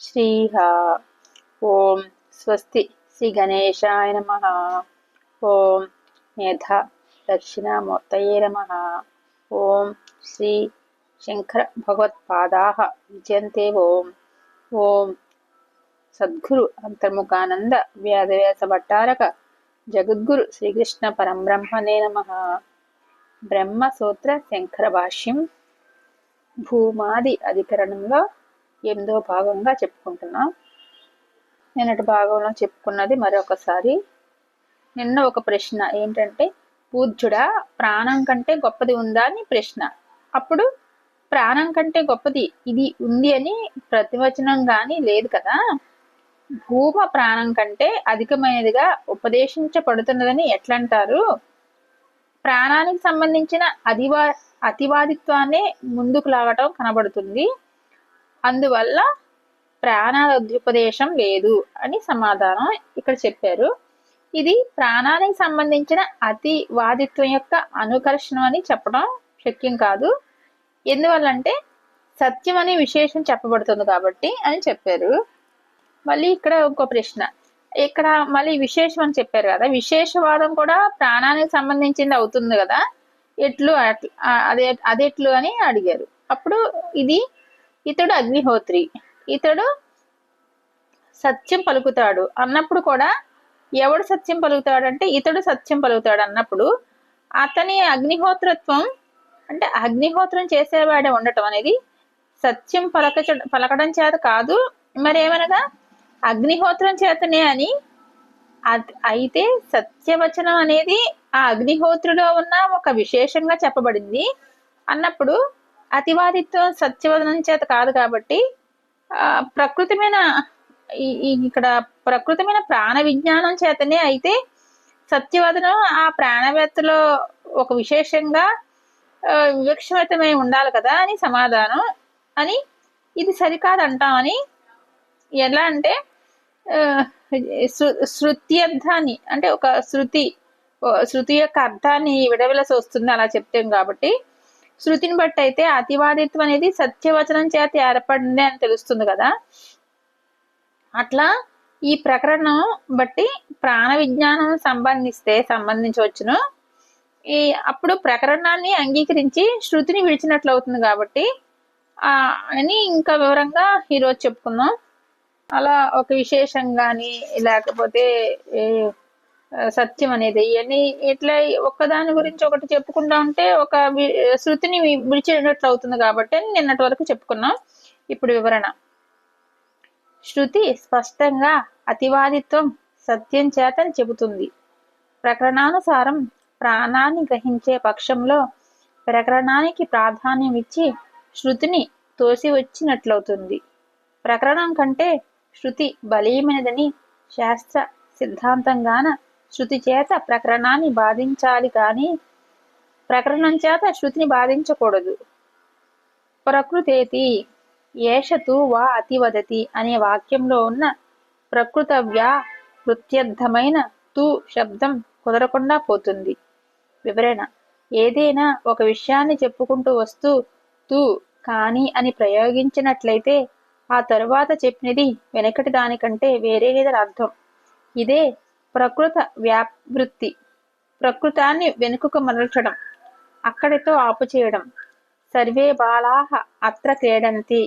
శ్రీహ. ఓం స్వస్తి. శ్రీ గణేశాయ నమ. ఓం మేధ దక్షిణామూర్తయే నమ. ఓం శ్రీ శంకర భగవత్పాదా విజయంతే ఓం. ఓం సద్గురు అంతర్ముఖానంద వ్యాధవ్యాస భట్టారక జగద్గురు శ్రీకృష్ణ పరంబ్రహ్మనే నమ. బ్రహ్మసూత్ర శంకర భాష్యం భూమాది అధికరణంలో ఎనిమిదవ భాగంగా చెప్పుకుంటున్నా. నిన్నటి భాగంలో చెప్పుకున్నది మరొకసారి. నిన్న ఒక ప్రశ్న ఏంటంటే పూజ్యుడా ప్రాణం కంటే గొప్పది ఉందా? అని ప్రశ్న. అప్పుడు ప్రాణం కంటే గొప్పది ఇది ఉంది అని ప్రతివచనం కానీ లేదు కదా. భూమ ప్రాణం కంటే అధికమైనదిగా ఉపదేశించబడుతున్నదని ఎట్లంటారు? ప్రాణానికి సంబంధించిన అధివా అతివాదిత్వాన్ని ముందుకు లాగటం కనబడుతుంది. అందువల్ల ప్రాణాద్యుపదేశం లేదు అని సమాధానం ఇక్కడ చెప్పారు. ఇది ప్రాణానికి సంబంధించిన అతి వాదిత్వం యొక్క అనుకర్షణం అని చెప్పడం శక్యం కాదు. ఎందువల్లంటే సత్యం అనే విశేషం చెప్పబడుతుంది కాబట్టి అని చెప్పారు. మళ్ళీ ఇక్కడ ఇంకో ప్రశ్న. ఇక్కడ మళ్ళీ విశేషం అని చెప్పారు కదా. విశేషవాదం కూడా ప్రాణానికి సంబంధించింది అవుతుంది కదా. ఎట్లు అట్ల- అదే అదెట్లు అని అడిగారు. అప్పుడు ఇది ఇతడు అగ్నిహోత్రి. ఇతడు సత్యం పలుకుతాడు అన్నప్పుడు కూడా ఎవడు సత్యం పలుకుతాడంటే ఇతడు సత్యం పలుకుతాడు అన్నప్పుడు అతని అగ్నిహోత్రత్వం అంటే అగ్నిహోత్రం చేసేవాడే ఉండటం అనేది సత్యం పలక పలకడం చేత కాదు. మరేమనగా అగ్నిహోత్రం చేతనే అని అయితే సత్యవచనం అనేది ఆ అగ్నిహోత్రులో ఉన్న ఒక విశేషంగా చెప్పబడింది. అన్నప్పుడు అతివాదిత్వం సత్యవదనం చేత కాదు కాబట్టి ప్రకృతిమైన ఇక్కడ ప్రకృతిమైన ప్రాణ విజ్ఞానం చేతనే అయితే సత్యవదనం ఆ ప్రాణవేత్తలో ఒక విశేషంగా ఆ, వివక్షితమై ఉండాలి కదా అని సమాధానం అని ఇది సరికాదంటామని ఎలా అంటే శృతి అర్థాన్ని అంటే ఒక శృతి శృతి యొక్క అర్థాన్ని విడవలసి వస్తుంది అలా చెప్తాం కాబట్టి శృతిని బట్టి అయితే అతివాదిత్వం అనేది సత్యవచనం చేత ఏర్పడింది అని తెలుస్తుంది కదా. అట్లా ఈ ప్రకరణం బట్టి ప్రాణ విజ్ఞానం సంబంధిస్తే సంబంధించవచ్చును. ఈ అప్పుడు ప్రకరణాన్ని అంగీకరించి శృతిని విడిచినట్లు అవుతుంది కాబట్టి ఆ అని ఇంకా వివరంగా ఈరోజు చెప్పుకుందాం. అలా ఒక విశేషం కానీ లేకపోతే సత్యం అనేది. ఇవన్నీ ఇట్లా ఒక్కదాని గురించి ఒకటి చెప్పుకుంటా ఉంటే ఒక శృతిని విడిచినట్లు అవుతుంది కాబట్టి అని నిన్నటి వరకు చెప్పుకున్నాం. ఇప్పుడు వివరణ. శృతి స్పష్టంగా అతివాదిత్వం సత్యం చేతని చెబుతుంది. ప్రకరణానుసారం ప్రాణాన్ని గ్రహించే పక్షంలో ప్రకరణానికి ప్రాధాన్యం ఇచ్చి శృతిని తోసి వచ్చినట్లవుతుంది ప్రకరణం కంటే శృతి బలీయమైనదని శాస్త్ర సిద్ధాంతంగాన శృతి చేత ప్రకరణాన్ని బాధించాలి కానీ ప్రకరణం చేత శృతిని బాధించకూడదు. ప్రకృతేతి ఏషతు వా అతివదతి అనే వాక్యంలో ఉన్న ప్రకృత వ్యా కృత్యర్థమైన తు శబ్దం కుదరకుండా పోతుంది. వివరణ ఏదైనా ఒక విషయాన్ని చెప్పుకుంటూ వస్తూ తు కానీ అని ప్రయోగించినట్లయితే ఆ తరువాత చెప్పినది వెనకటి దానికంటే వేరే వేరేదని అర్థం. ఇదే ప్రకృత వ్యావృత్తి ప్రకృతాన్ని వెనుకకు మరల్చడం అక్కడితో ఆపుచేయడం. సర్వే బాలాహ అత్ర క్రీడంతి.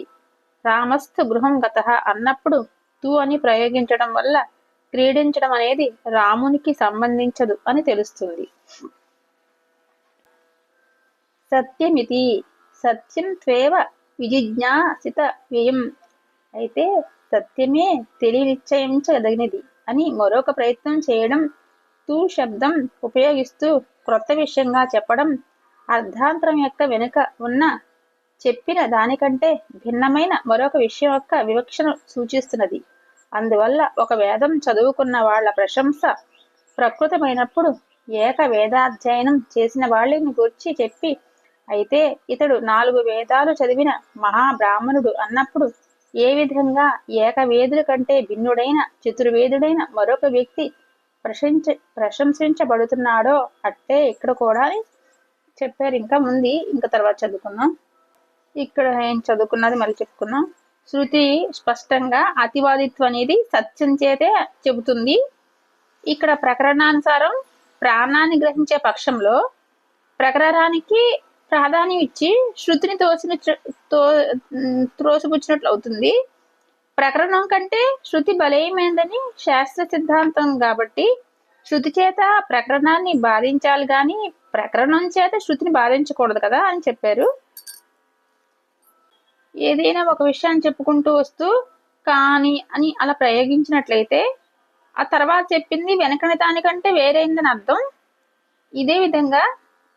రామస్థు గృహం గత అన్నప్పుడు తూ అని ప్రయోగించడం వల్ల క్రీడించడం అనేది రామునికి సంబంధించదు అని తెలుస్తుంది. సత్యమితి. సత్యం త్వేవ విజిజ్ఞాసిత వ్యయం అయితే సత్యమే తెలియనిశ్చయించదగినది. అని మరొక ప్రయత్నం చేయడం తూ శబ్దం ఉపయోగిస్తూ క్రొత్త విషయంగా చెప్పడం అర్ధాంతరం యొక్క వెనుక ఉన్న చెప్పిన దానికంటే భిన్నమైన మరొక విషయం యొక్క వివక్షను సూచిస్తున్నది. అందువల్ల ఒక వేదం చదువుకున్న వాళ్ళ ప్రశంస ప్రకృతమైనప్పుడు ఏక వేదాధ్యయనం చేసిన వాళ్ళని గూర్చి చెప్పి అయితే ఇతడు నాలుగు వేదాలు చదివిన మహాబ్రాహ్మణుడు అన్నప్పుడు ఏ విధంగా ఏకవేదుడి కంటే భిన్నుడైన చతుర్వేదుడైన మరొక వ్యక్తి ప్రశంస ప్రశంసించబడుతున్నాడో అట్టే ఇక్కడ కూడా అని చెప్పారు. ఇంకా ముందు ఇంకా తర్వాత చదువుకున్నాం ఇక్కడ ఏం చదువుకున్నది మళ్ళీ చెప్పుకున్నాం శృతి స్పష్టంగా అతివాదిత్వం అనేది సత్యం చేతే చెబుతుంది. ఇక్కడ ప్రకరణానుసారం ప్రాణాన్ని గ్రహించే పక్షంలో ప్రకరణానికి ప్రాధాన్యం ఇచ్చి శృతిని తోసిన తో త్రోసిపుచ్చినట్లు అవుతుంది. ప్రకరణం కంటే శృతి బలీయమైందని శాస్త్ర సిద్ధాంతం కాబట్టి శృతి చేత ప్రకరణాన్ని బాధించాలి కానీ ప్రకరణం చేత శృతిని బాధించకూడదు కదా అని చెప్పారు. ఏదైనా ఒక విషయాన్ని చెప్పుకుంటూ వస్తూ కానీ అని అలా ప్రయోగించినట్లయితే ఆ తర్వాత చెప్పింది వెనకని దానికంటే వేరైందని అర్థం. ఇదే విధంగా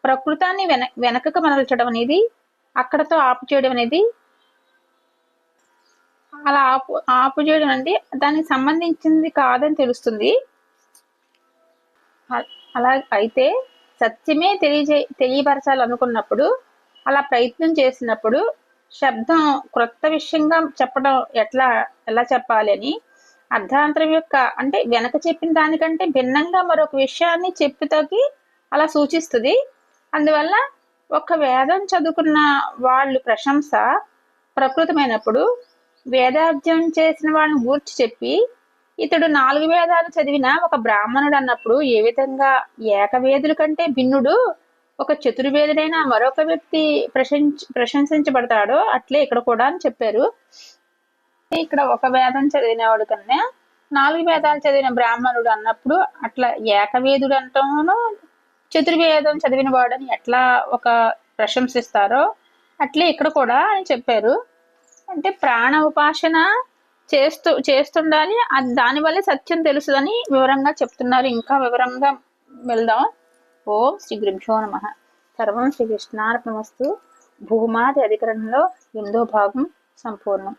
ప్రకృతాన్ని వెన వెనకకు మరల్చడం అనేది అక్కడతో ఆపు చేయడం అనేది అలా ఆపు ఆపు చేయడం అంటే దానికి సంబంధించింది కాదని తెలుస్తుంది. అలా అయితే సత్యమే తెలియజే తెలియపరచాలనుకున్నప్పుడు అలా ప్రయత్నం చేసినప్పుడు శబ్దం క్రొత్త విషయంగా చెప్పడం ఎట్లా ఎలా చెప్పాలి అని అర్ధాంతరం యొక్క అంటే వెనక చెప్పిన దానికంటే భిన్నంగా మరొక విషయాన్ని చెప్పుతోకి అలా సూచిస్తుంది. అందువల్ల ఒక వేదం చదువుకున్న వాళ్ళు ప్రశంస ప్రకృతమైనప్పుడు వేదాధ్యయనం చేసిన వాళ్ళని గూర్చి చెప్పి ఇతడు నాలుగు వేదాలు చదివిన ఒక బ్రాహ్మణుడు అన్నప్పుడు ఏ విధంగా ఏకవేదుల కంటే భిన్నుడు ఒక చతుర్వేదుడైన మరొక వ్యక్తి ప్రశంస ప్రశంసించబడతాడో అట్లే ఇక్కడ కూడా అని చెప్పారు. ఇక్కడ ఒక వేదం చదివినవాడు కన్నా నాలుగు వేదాలు చదివిన బ్రాహ్మణుడు అన్నప్పుడు అట్లా ఏకవేదుడు అంటాను చతుర్వేదం చదివిన వాడని ఎట్లా ఒక ప్రశంసిస్తారో అట్లే ఇక్కడ కూడా అని చెప్పారు. అంటే ప్రాణ ఉపాసన చేస్తూ చేస్తుండాలి దానివల్ల సత్యం తెలుసుదని వివరంగా చెప్తున్నారు. ఇంకా వివరంగా వెళ్దాం. ఓం శ్రీ గురుభ్యో నమ. సర్వం శ్రీ కృష్ణార్పణమస్తు. భూమాది అధికరణలో ఎనిమిదో భాగం సంపూర్ణం.